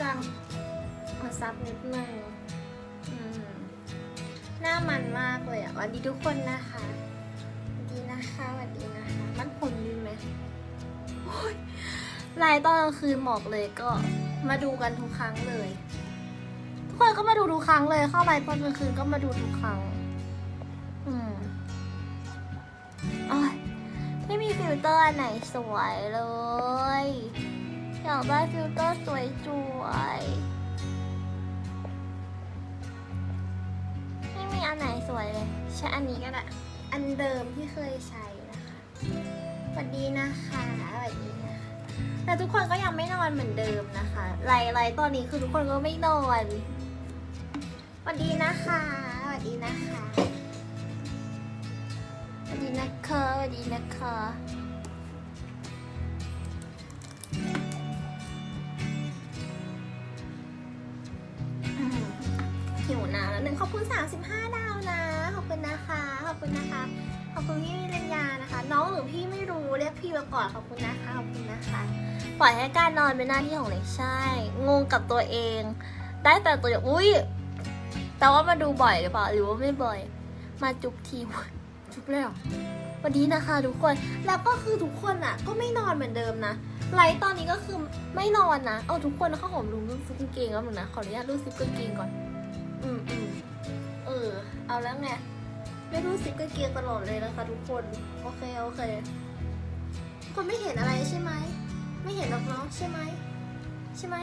จังมาซับนิดนึงอืมหน้ามันมากเลยอะสวัสดีทุกคนนะคะสวัสดีนะคะสวัสดีนะคะ มันผมดีไหมโอ้ยไลน์ตอนกลางคืนหมอกเลยก็มาดูกันทุกครั้งเลย ทุกคนก็มาดูทุกครั้งเลย เข้าไลน์ตอนกลางคืนก็มาดูทุกครั้ง อืมอ้ยไม่มีฟิลเตอร์ไหนสวยเลยากได้ฟิลเตอร์สวยจวยไม่มีอันไหนสวยเลย ใช้อันนี้ก็ได้ อันเดิมที่เคยใช้นะคะสวัสดีนะคะสวัสดีนะคะ แต่ทุกคนก็ยังไม่นอนเหมือนเดิมนะคะไลไลตอนนี้คือทุกคนก็ไม่นอนสวัสดีนะคะสวัสดีนะคะสวัสดีนะคะสวัสดีนะคะ คุณ 35 ดาวนะ ขอบคุณนะคะ ขอบคุณนะคะ ขอบคุณพี่วิริญญานะคะ น้องหรือพี่ไม่รู้เรียกพี่มาก่อนขอบคุณนะคะ ขอบคุณนะคะ ปล่อยให้การนอนเป็นหน้าที่ของเด็กใช่ งงกับตัวเอง ได้แต่ตัวอย่างอุ้ยแต่ว่ามาดูบ่อยหรือเปล่า หรือว่าไม่บ่อย มาจุกทีจุกเลยหรอวันนี้นะคะทุกคน แล้วก็คือทุกคนอะ ก็ไม่นอนเหมือนเดิมนะ ไลฟ์ตอนนี้ก็คือไม่นอนนะ เอาทุกคนเข้าหอมรู้รูปซิปกางเกงแล้วหนูนะ ขออนุญาตรูปซิปกางเกงก่อน อืมอืม ออเอาแล้วไง ไม่รู้ซิปกางเกงตลอดเลยนะคะทุกคน โอเค โอเคคนไม่เห็นอะไรใช่ไหม ไม่เห็นหรอกเนาะใช่ไหม ใช่ไหม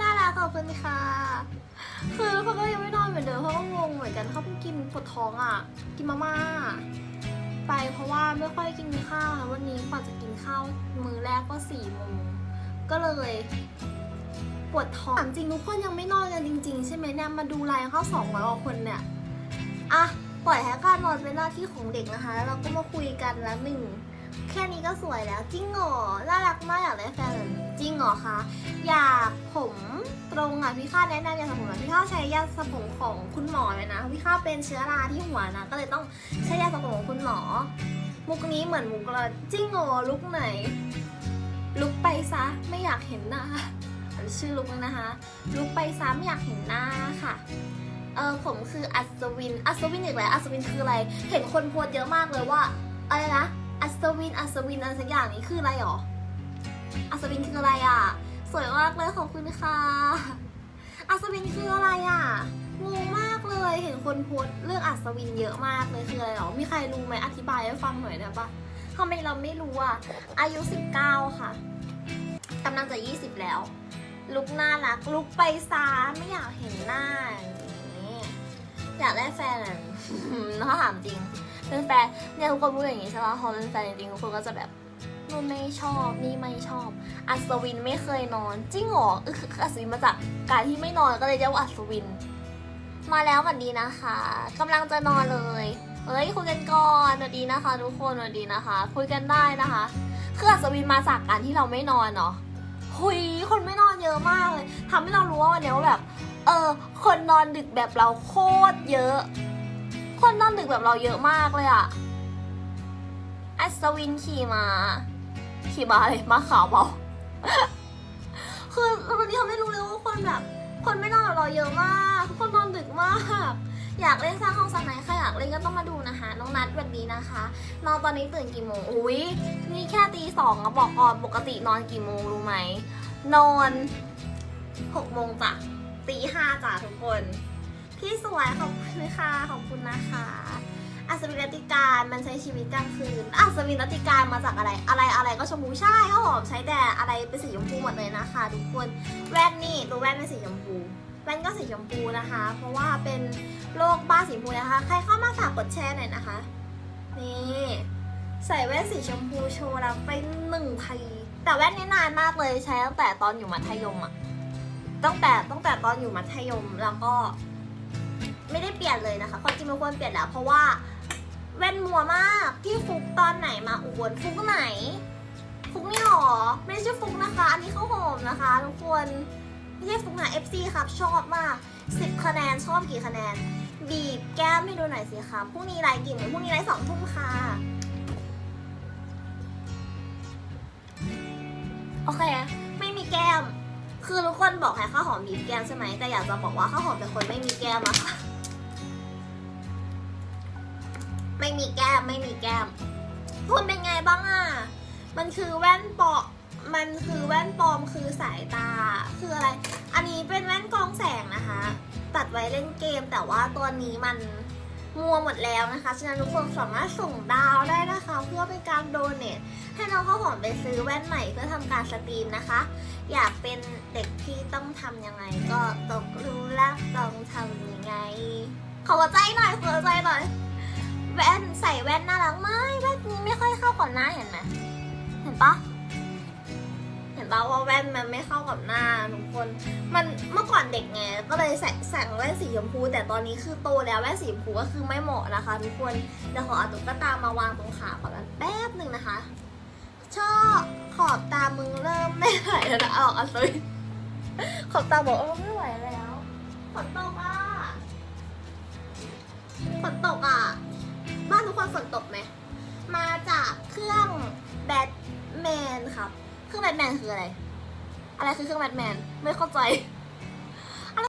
น่ารักขอบคุณค่ะ คือเขาก็ยังไม่นอนเหมือนเดิมเขาก็งงเหมือนกันเขาเพิ่งกินปวดท้องอะ กินมาม่าไปเพราะว่าไม่ค่อยกินข้าวววันนี้กว่าจะกินข้าวมื้อแรกก็สี่โมงก็เลย ปวดท้องถามจริงทุกคนยังไม่นอนกันจริง ๆ ใช่ไหมเนี่ยมาดูไลน์เข้าสองร้อยกว่าคนเนี่ยอะปล่อยให้การนอนเป็นหน้าที่ของเด็กนะคะแล้วเราก็มาคุยกันแล้วหนึ่งแค่นี้ก็สวยแล้วจริงเหรอน่ารักมากอยากได้แฟนจริงเหรอคะอยากผมตรงอะพี่ข้าแนะนำยาสระผมน่อยพี่ข้าใช้ยาสระผมของคุณหมอเลยนะพี่ข้าเป็นเชื้อราที่หัวนะก็เลยต้องใช้ยาสระผมของคุณหมอ มุกนี้เหมือนมุกละจริงเหรอลุกไหน ลุกไปซะไม่อยากเห็นหน้า ชื่อลุกนะคะลุกไปซะไม่อยากเห็นหน้าค่ะเออผมคืออัศวิน อัศวินอีกแล้วอัศวินคืออะไร เห็นคนโพสเยอะมากเลยว่าอะไรนะ อัศวิน อัศวินอะไรสักอย่างนี้คืออะไรหรอ อัศวินคืออะไรอะ สวยมากเลยขอบคุณค่ะ อัศวินคืออะไรอะ งงมากเลย เห็นคนโพสเรื่องอัศวินเยอะมากเลยคืออะไรหรอ มีใครรู้ไหมอธิบายให้ฟังหน่อยได้ปะทำไมเราไม่รู้อะ อายุ 19 ค่ะกำลังจะ 20 แล้ว ลุกน่ารักลุกไปซาไม่อยากเห็นหน้าอย่างนี้อยากได้แฟนอะถ้าถามจริงเป็นแฟนเนี่ยทุกคนพูดอย่างนี้ใช่ปะพอเป็นแฟนจริงทุกคนก็จะแบบนู่นไม่ชอบนี่ไม่ชอบ อัศวินไม่เคยนอน จริงเหรอเอออัศวินมาจากการที่ไม่นอนก็เลยเรียกว่าอัศวิน มาแล้วสวัสดีนะคะกำลังจะนอนเลยเฮ้ยคุยกันก่อนสวัสดีนะคะ ทุกคนสวัสดีนะคะ คุยกันได้นะคะคืออัศวินมาจากการที่เราไม่นอนเนาะ หุยคนไม่นอนเยอะมากเลยทำให้เรารู้ว่าวันนี้ว่าแบบ เออ คนนอนดึกแบบเราโคตรเยอะ คนนอนดึกแบบเราเยอะมากเลยอะอัศวินขี่มา ขี่มาเลยมาขาวเปล่าคือวันนี้ทำให้รู้เลยว่าคนแบบ คนไม่นอนกับเราเยอะมากทุกคนนอนดึกมาก อยากเล่นสร้างห้องสไนใครอยากเล่นก็ต้องมาดูนะคะ น้องนัดวันนี้นะคะนอนตอนนี้ตื่นกี่โมงอุ้ยนี่แค่ตีสองอะบอกก่อนปกตินอนกี่โมงรู้ไหมนอนหกโมงจ้ะตีห้าจ้ะทุกคน พี่สวยขอบคุณค่ะขอบคุณนะคะอัศวินรัติการมันใช้ชีวิตกลางคืนอัศวินรัติการมาจากอะไร อะไรอะไรก็ชมพูใช่เขาบอกใช้แต่อะไรเป็นสีชมพูหมดเลยนะคะ ทุกคนแว่นนี่ดูแว่นเป็นสีชมพู แว่นก็สีชมพูนะคะ เพราะว่าเป็นโลกบ้าสีชมพูนะคะ ใครเข้ามาฝากกดแชร์หน่อยนะคะ นี่ใส่แว่นสีชมพูโชว์แล้วไปหนึ่งทีแต่แว่นนี้นานมากเลยใช้ตั้งแต่ตอนอยู่มัธยมอะตั้งแต่ตั้งแต่ตอนอยู่มัธยมแล้วก็ ไม่ได้เปลี่ยนเลยนะคะความจริงมันควรเปลี่ยนแล้ว เพราะว่าแว่นมัวมากพี่ฟุกตอนไหนมาอุบลฟุกไหน ฟุกนี่หรอไม่ใช่ฟุกนะคะ อันนี้เข้าหอมนะคะ ทุกคน ไม่ใช่ฟุกนะ FC ครับ ชอบมาก 10 คะแนน ชอบกี่คะแนน บีบแก้มให้ดูหน่อยสิคะพรุ่งนี้ไลฟ์กี่โมงพรุ่งนี้ไลฟ์สองทุ่มค่ะ โอเค ไม่มีแก้ม คือทุกคนบอกให้ข้าวหอมมีบแก้มใช่ไหมแต่อยากจะบอกว่าข้าวหอมเป็นคนไม่มีแก้มอะค่ะ ไม่มีแก้ม ไม่มีแก้มคุณเป็นไงบ้างอะมันคือแว่นเปลอ มันคือแว่นปลอมคือสายตาคืออะไร อันนี้เป็นแว่นกรองแสงนะคะ ตัดไว้เล่นเกม แต่ว่าตัวนี้มันมัวหมดแล้วนะคะฉะนั้นทุกคนสามารถส่งดาวได้นะคะ เพื่อเป็นการโดเนทให้น้องข้าวหอมไปซื้อแว่นใหม่เพื่อทำการสตรีมนะคะ อยากเป็นเด็กที่ต้องทำยังไง ก็ต้องรู้และต้องทำยังไง ขอใจหน่อยขอใจหน่อยแว่นใส่แว่นน่ารักไหมแว่นนี้ไม่ค่อยเข้ากับหน้าเห็นไหมเห็นปะ ปะว่าแว่นมันไม่เข้ากับหน้าทุกคน มันเมื่อก่อนเด็กไงก็เลยใส่ใส่แว่นสีชมพู แต่ตอนนี้คือโตแล้วแว่นสีชมพูก็คือไม่เหมาะนะคะ ทุกคนเดี๋ยวขอเอาตุ๊กตามาวางตรงขาก่อนนะแป๊บหนึ่งนะคะชอบขอบตามึงเริ่มไม่ไหวแล้วนะเอาเอาเลยขอบตาบอกเออไม่ไหวแล้วฝนตกอะฝนตกอะบ้านทุกคนฝนตกไหมมาจากเครื่องแบทแมนครับ เครื่องแบทแมนคืออะไร อะไรคือเครื่องแบทแมน ไม่เข้าใจ